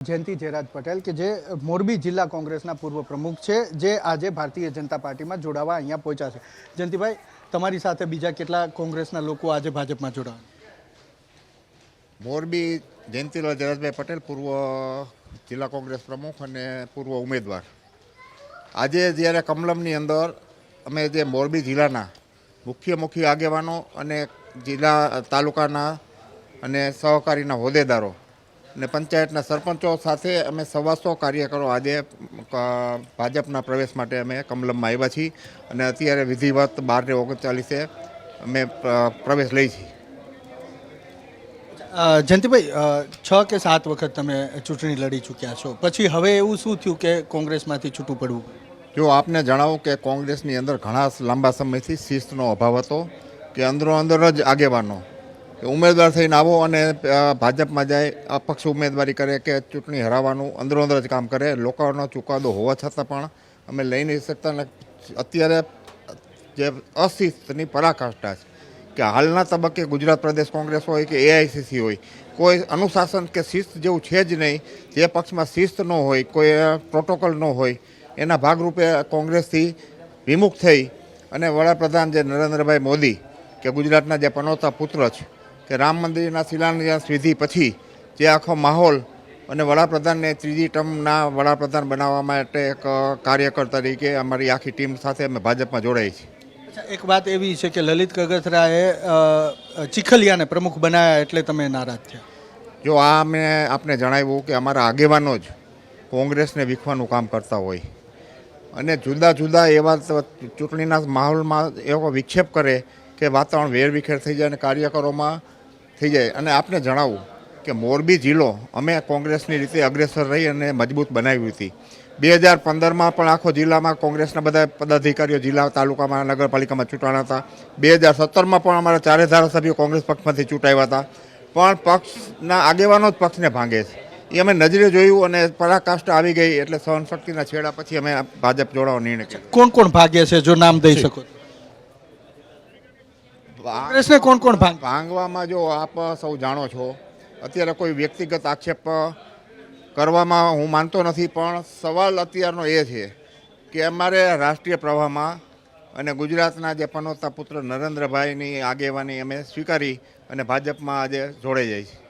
જયંતિ જયરાજ પટેલ કે જે મોરબી જિલ્લા કોંગ્રેસના પૂર્વ પ્રમુખ છે, જે આજે ભારતીય જનતા પાર્ટીમાં જોડાવા અહીંયા પહોંચ્યા છે. જયંતિભાઈ, તમારી સાથે બીજા કેટલા કોંગ્રેસના લોકો આજે ભાજપમાં જોડાવા મોરબી જયંતિલાલ જયરાજભાઈ પટેલ, પૂર્વ જિલ્લા કોંગ્રેસ પ્રમુખ અને પૂર્વ ઉમેદવાર. આજે જ્યારે કમલમની અંદર અમે જે મોરબી જિલ્લાના મુખ્ય મુખ્ય આગેવાનો અને જિલ્લા તાલુકાના અને સહકારીના હોદ્દેદારો અને પંચાયતના સરપંચો સાથે અમે સવાસો કાર્યકરો આજે ભાજપના પ્રવેશ માટે અમે કમલમમાં આવ્યા છીએ. અને અત્યારે વિધિવત બારને ઓગણચાલીસે અમે પ્રવેશ લઈ છીએ. જયંતિભાઈ છ કે સાત વખત તમે ચૂંટણી લડી ચૂક્યા છો. પછી હવે એવું શું થયું કે કોંગ્રેસમાંથી છૂટું પડવું? જો આપને જણાવું કે કોંગ્રેસની અંદર ઘણા લાંબા સમયથી શિસ્તનો અભાવ હતો કે અંદરો અંદર જ આગેવાનો ઉમેદવાર થઈને આવો અને ભાજપમાં જાય અપક્ષ ઉમેદવારી કરે કે ચૂંટણી હરાવવાનું અંદરો અંદર જ કામ કરે, લોકોનો ચુકાદો હોવા છતાં પણ અમે લઈ નહીં શકતા અને અત્યારે જે અશિસ્તની પરાકાષ્ઠા છે કે હાલના તબક્કે ગુજરાત પ્રદેશ કોંગ્રેસ હોય કે એઆઈસીસી હોય, કોઈ અનુશાસન કે શિસ્ત જેવું છે જ નહીં, જે પક્ષમાં શિસ્ત ન હોય, કોઈ પ્રોટોકોલ ન હોય, એના ભાગરૂપે કોંગ્રેસથી વિમુખ થઈ અને વડાપ્રધાન જે નરેન્દ્રભાઈ મોદી, કે ગુજરાતના જે પનોતા પુત્ર છે કે રામ મંદિરના શિલાન્યાસ વિધિ પછી જે આખો માહોલ અને વડાપ્રધાનને ત્રીજી ટર્મના વડાપ્રધાન બનાવવા માટે એક કાર્યકર તરીકે અમારી આખી ટીમ સાથે અમે ભાજપમાં જોડાઈ છીએ. એક વાત એવી છે કે લલિત કગથરાએ ચીખલિયાને પ્રમુખ બનાવ્યા એટલે તમે નારાજ થયા. જો આ મેં આપને જણાવ્યું કે અમારા આગેવાનો જ કોંગ્રેસને વીખવાનું કામ કરતા હોય. અને જુદા જુદા એવા ચૂંટણીના માહોલમાં એવો વિક્ષેપ કરે કે વાતાવરણ વેરવિખેર થઈ જાય અને કાર્યકરોમાં થઈ જાય. અને આપને જણાવું કે મોરબી જિલ્લો અમે કોંગ્રેસની રીતે અગ્રેસર રહી અને મજબૂત બનાવી હતી. બે હજાર પંદરમાં પણ આખો જિલ્લામાં કોંગ્રેસના બધા પદાધિકારીઓ જિલ્લા તાલુકામાં નગરપાલિકામાં ચૂંટાણા હતા. બે હજાર સત્તરમાં પણ અમારા ચારે ધારાસભ્યો કોંગ્રેસ પક્ષમાંથી ચૂંટાયા હતા. પણ પક્ષના આગેવાનો જ પક્ષને ભાંગે છે. એ અમે નજરે જોયું અને પરાકાષ્ટ આવી ગઈ એટલે સહનશક્તિના છેડા પછી અમે ભાજપ જોડાવાનો નિર્ણય કર્યો. કોણ કોણ ભાગ્ય છે? જો નામ દઈ શકો? કોંગ્રેસને કોણ કોણ ભાંગ? ભાંગવામાં જો આપ સૌ જાણો છો અત્યારે કોઈ વ્યક્તિગત આક્ષેપ કરવામાં હું માનતો નથી પણ સવાલ અત્યારનો એ છે કે અમારે રાષ્ટ્રીય પ્રવાહમાં અને ગુજરાતના જે પનોતા પુત્ર નરેન્દ્રભાઈની આગેવાની અમે સ્વીકારી અને ભાજપમાં આજે જોડાઈ જાય છે.